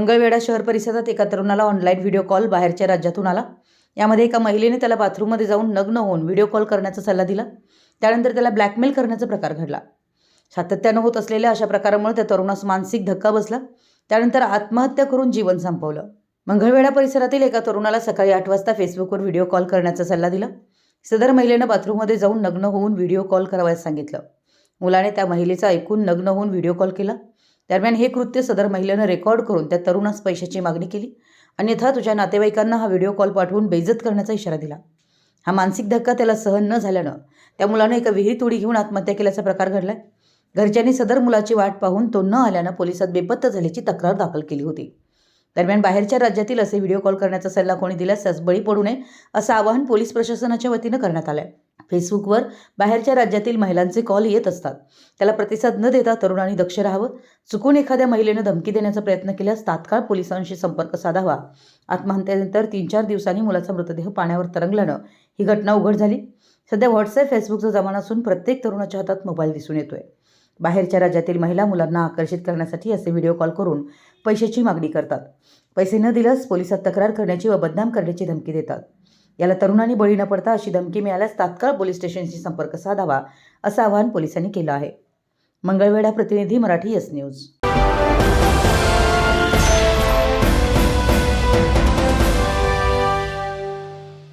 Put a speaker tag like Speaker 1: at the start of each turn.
Speaker 1: मंगळवेढा शहर परिसरात एका तरुणाला ऑनलाईन व्हिडिओ कॉल बाहेरच्या राज्यातून आला. यामध्ये एका महिलेने त्याला बाथरूममध्ये जाऊन नग्न होऊन व्हिडिओ कॉल करण्याचा सल्ला दिला. त्यानंतर त्याला ब्लॅकमेल करण्याचा प्रकार घडला. सातत्यानं होत असलेल्या अशा प्रकारामुळे त्या तरुणास मानसिक धक्का बसला. त्यानंतर आत्महत्या करून जीवन संपवलं. मंगळवेढा परिसरातील एका तरुणाला सकाळी आठ वाजता फेसबुकवर व्हिडिओ कॉल करण्याचा सल्ला दिला. सदर महिलेनं बाथरूममध्ये जाऊन नग्न होऊन व्हिडिओ कॉल करावयास सांगितलं. मुलाने त्या महिलेचा ऐकून नग्न होऊन व्हिडिओ कॉल केला. दरम्यान हे कृत्य सदर महिलेनं रेकॉर्ड करून त्या तरुणास पैशाची मागणी केली. अन्यथा तुझ्या नातेवाईकांना हा व्हिडिओ कॉल पाठवून बेइज्जत करण्याचा इशारा दिला. हा मानसिक धक्का त्याला सहन न झाल्यानं त्या मुलानं एका विहिरीत उडी घेऊन आत्महत्या केल्याचा प्रकार घडलाय. घरच्यांनी सदर मुलाची वाट पाहून तो न आल्यानं पोलिसात बेपत्ता झाल्याची तक्रार दाखल केली होती. दरम्यान बाहेरच्या राज्यातील असे व्हिडिओ कॉल करण्याचा सल्ला कोणी दिल्यास त्यास बळी पडू नये असं आवाहन पोलीस प्रशासनाच्या वतीनं करण्यात आलं आहे फेसबुकवर बाहेरच्या राज्यातील महिलांचे कॉल येत असतात. त्याला प्रतिसाद न देता तरुणांनी दक्ष राहावं. चुकून एखाद्या महिलेनं धमकी देण्याचा प्रयत्न केल्यास तात्काळ पोलिसांशी संपर्क साधावा. आत्महत्येनंतर तीन चार दिवसांनी मुलाचा मृतदेह पाण्यावर तरंगल्यानं ही घटना उघड झाली. सध्या व्हॉट्सअप फेसबुकचा जमाना असून प्रत्येक तरुणाच्या हातात मोबाईल दिसून येतोय. बाहेरच्या राज्यातील महिला मुलांना आकर्षित करण्यासाठी असे व्हिडिओ कॉल करून पैशाची मागणी करतात. पैसे न दिल्यास पोलिसात तक्रार करण्याची व बदनाम करण्याची धमकी देतात. याला तरुणांनी बळी न पडता अशी धमकी मिळाल्यास तात्काळ पोलीस स्टेशनशी संपर्क साधावा असं आवाहन पोलिसांनी केलं आहे. मंगळवेढा प्रतिनिधी मराठी एस न्यूज